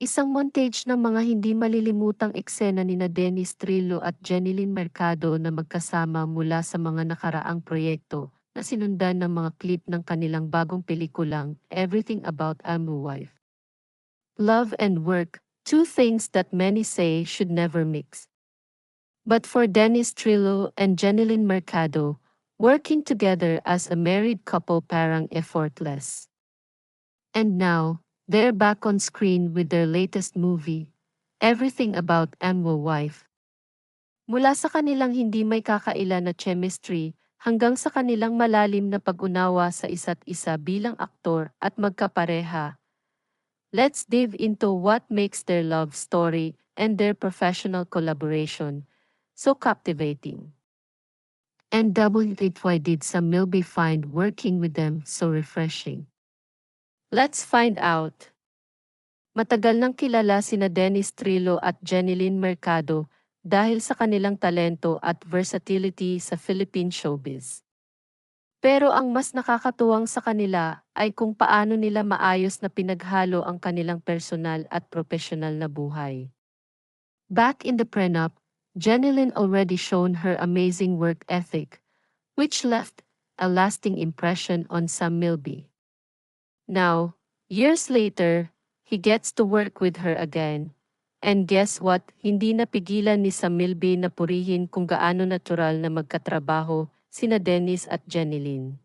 Isang montage ng mga hindi malilimutang eksena ni Dennis Trillo at Jeneline Mercado na magkasama mula sa mga nakaraang proyekto na sinundan ng mga clip ng kanilang bagong pelikulang Everything About I'm a Wife. Love and work, two things that many say should never mix. But for Dennis Trillo and Jeneline Mercado, working together as a married couple parang effortless. And now, they're back on screen with their latest movie, Everything About Amwo Wife. Mula sa kanilang hindi may kakaila na chemistry hanggang sa kanilang malalim na pag-unawa sa isa't isa bilang aktor at magkapareha. Let's dive into what makes their love story and their professional collaboration so captivating. And why did Sam Milby find working with them so refreshing? Let's find out. Matagal nang kilala sina Dennis Trillo at Jeneline Mercado dahil sa kanilang talento at versatility sa Philippine showbiz. Pero ang mas nakakatuwang sa kanila ay kung paano nila maayos na pinaghalo ang kanilang personal at profesional na buhay. Back in the prenup, Jeneline already shown her amazing work ethic, which left a lasting impression on Sam Milby. Now, years later, he gets to work with her again. And guess what? Hindi napigilan ni Sam Milby na purihin kung gaano natural na magkatrabaho sina Dennis at Jeneline.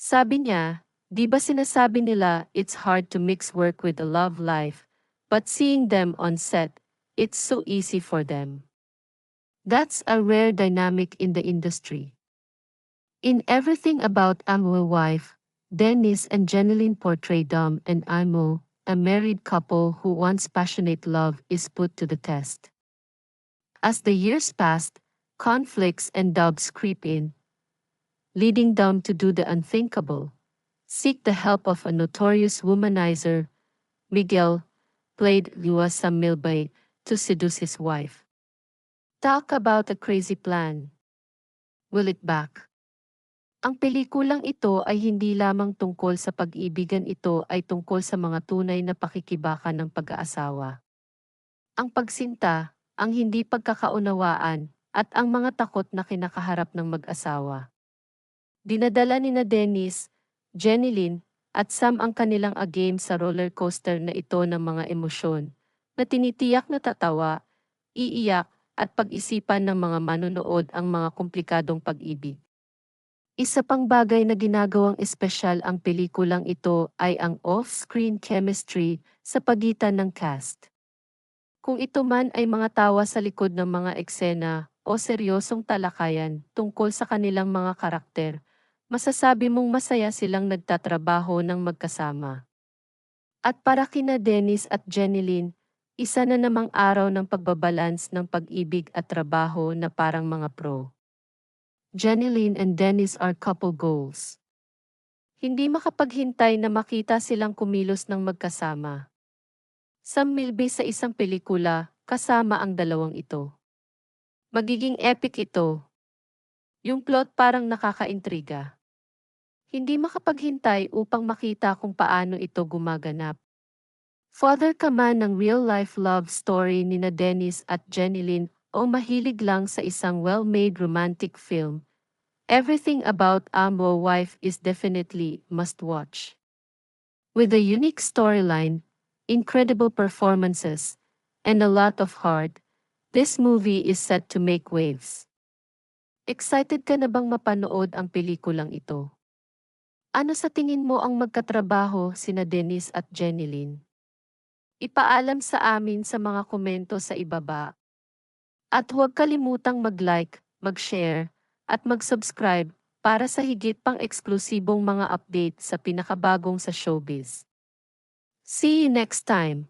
Sabi niya, di ba sinasabi nila it's hard to mix work with a love life, but seeing them on set, it's so easy for them. That's a rare dynamic in the industry. In everything about Amwell Wife, Dennis and Jeneline portray Dom and Imo, a married couple who once passionate love is put to the test. As the years passed, conflicts and doubts creep in, leading Dom to do the unthinkable, seek the help of a notorious womanizer, Miguel, played Luasa Milbay, to seduce his wife. Talk about a crazy plan. Will it back? Ang pelikulang ito ay hindi lamang tungkol sa pag-ibigan ito ay tungkol sa mga tunay na pakikibakan ng pag-aasawa. Ang pagsinta, ang hindi pagkakaunawaan, at ang mga takot na kinakaharap ng mag-asawa. Dinadala ni na Dennis, Jeneline, at Sam ang kanilang agame sa roller coaster na ito ng mga emosyon, na tinitiyak na tatawa, iiyak, at pag-isipan ng mga manonood ang mga komplikadong pag-ibig. Isa pang bagay na ginagawang espesyal ang pelikulang ito ay ang off-screen chemistry sa pagitan ng cast. Kung ito man ay mga tawa sa likod ng mga eksena o seryosong talakayan tungkol sa kanilang mga karakter, masasabi mong masaya silang nagtatrabaho ng magkasama. At para kina Dennis at Jeneline, isa na namang araw ng pagbabalance ng pag-ibig at trabaho na parang mga pro. Jeneline and Dennis are couple goals. Hindi makapaghintay na makita silang kumilos ng magkasama. Sam Milby sa isang pelikula, kasama ang dalawang ito. Magiging epic ito. Yung plot parang nakakaintriga. Hindi makapaghintay upang makita kung paano ito gumaganap. Father ka man ng real-life love story ni na Dennis at Jeneline o mahilig lang sa isang well-made romantic film, everything about Ambo Wife is definitely must-watch. With a unique storyline, incredible performances, and a lot of heart, this movie is set to make waves. Excited ka na bang mapanood ang pelikulang ito? Ano sa tingin mo ang magkatrabaho sina Dennis at Jeneline? Ipaalam sa amin sa mga komento sa ibaba at huwag kalimutang mag-like, mag-share, at mag-subscribe para sa higit pang eksklusibong mga update sa pinakabagong sa showbiz. See you next time!